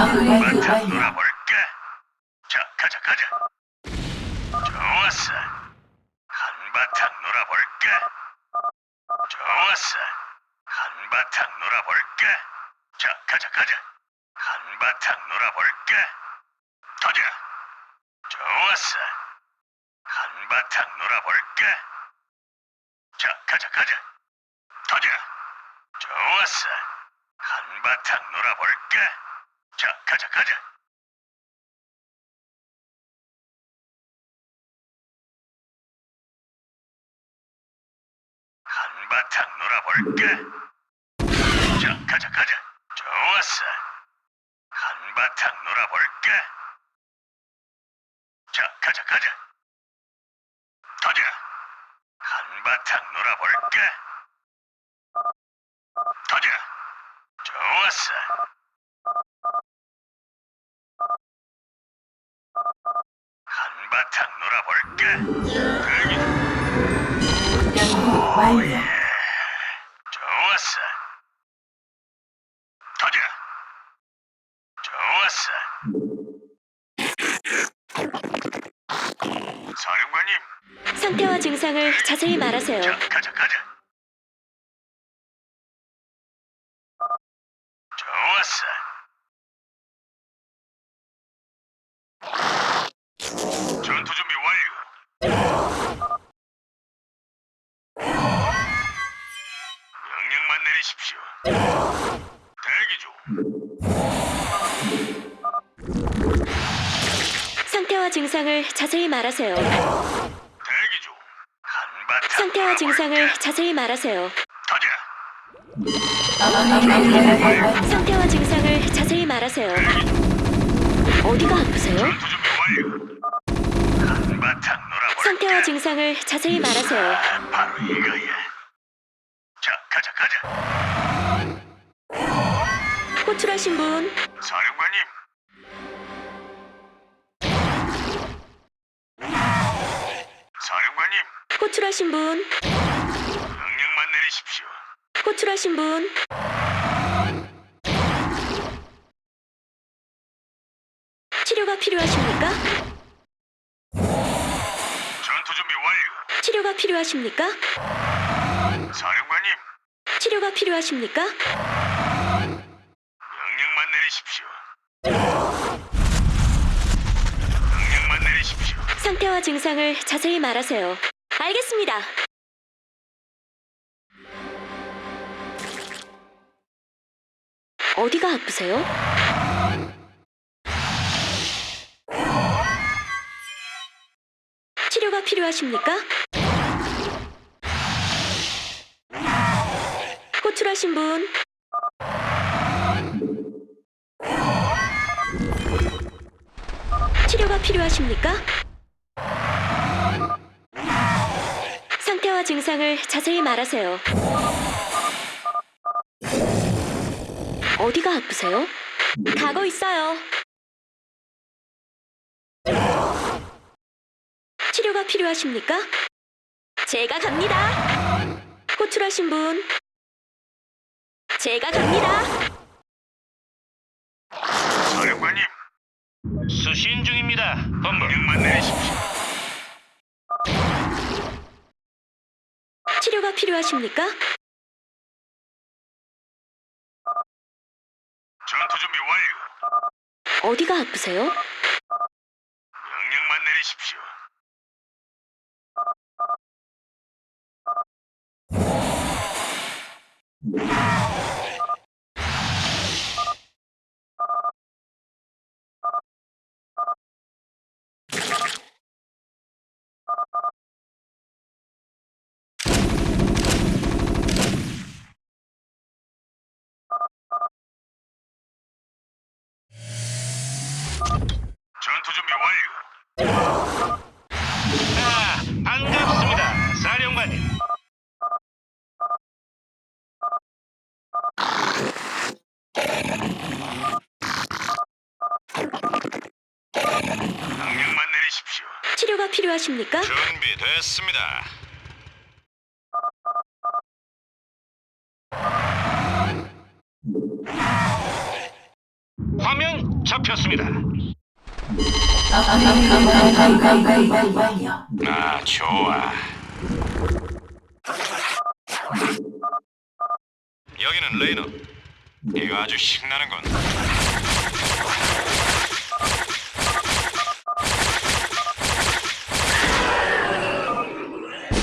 한바탕 놀아볼까? 자, 가자, 가자. 좋았어. 한바탕 놀아볼까? 좋았어. 한바탕 놀아볼까? 자, 가자, 가자. 한바탕 놀아볼까? 가자. 좋았어. 한바탕 놀아볼까? 자, 가자, 가자. 가자. 좋았어. 한바탕 놀아볼까? 자, 가자, 가자. 한바탕 놀아볼까? 자, 가자, 가자. 좋았어. 한바탕 놀아볼까? 자, 가자, 가자. 가자. 한바탕 놀아볼까? 가자. 좋았어. 한바탕 놀아볼까? 그게 연구 완료. 좋았어. 가자. 좋았어. 사령관님, 상태와 증상을 자세히 말하세요. 자, 가자, 가자. 좋았어. 전투 준비 완료. 명령만 내리십시오. 대기 중. 상태와 증상을 자세히 말하세요. 대기 중. 한바탕. 상태와? 증상을 자세히 말하세요. 상태와 증상을 자세히 말하세요. 어디가 아프세요? 상태와 증상을 자세히 말하세요. 바로 이거야. 자, 가자, 가자. 호출하신 분, 사령관님. 사령관님, 호출하신 분, 명령만 내리십시오. 호출하신 분. 치료가 필요하십니까? 전투 준비 완료. 치료가 필요하십니까? 사령관님, 치료가 필요하십니까? 명령만 내리십시오. 명령만 내리십시오. 상태와 증상을 자세히 말하세요. 알겠습니다. 어디가 아프세요? 치료가 필요하십니까? 호출하신 분, 치료가 필요하십니까? 상태와 증상을 자세히 말하세요. 어디가 아프세요? 가고 있어요. 치료가 필요하십니까? 제가 갑니다. 호출하신 분. 제가 갑니다. 사령관님, 수신 중입니다. 본부. 명령만 내리십시오. 치료가 필요하십니까? 전투 준비 완료. 어디가 아프세요? 전투 준비 완료. 아, 반갑습니다, 사령관님. 명령만 내리십시오. 치료가 필요하십니까? 준비됐습니다. 화면 잡혔습니다. 아, 좋아. 여기는 레이너. 이거 아주 신나는군.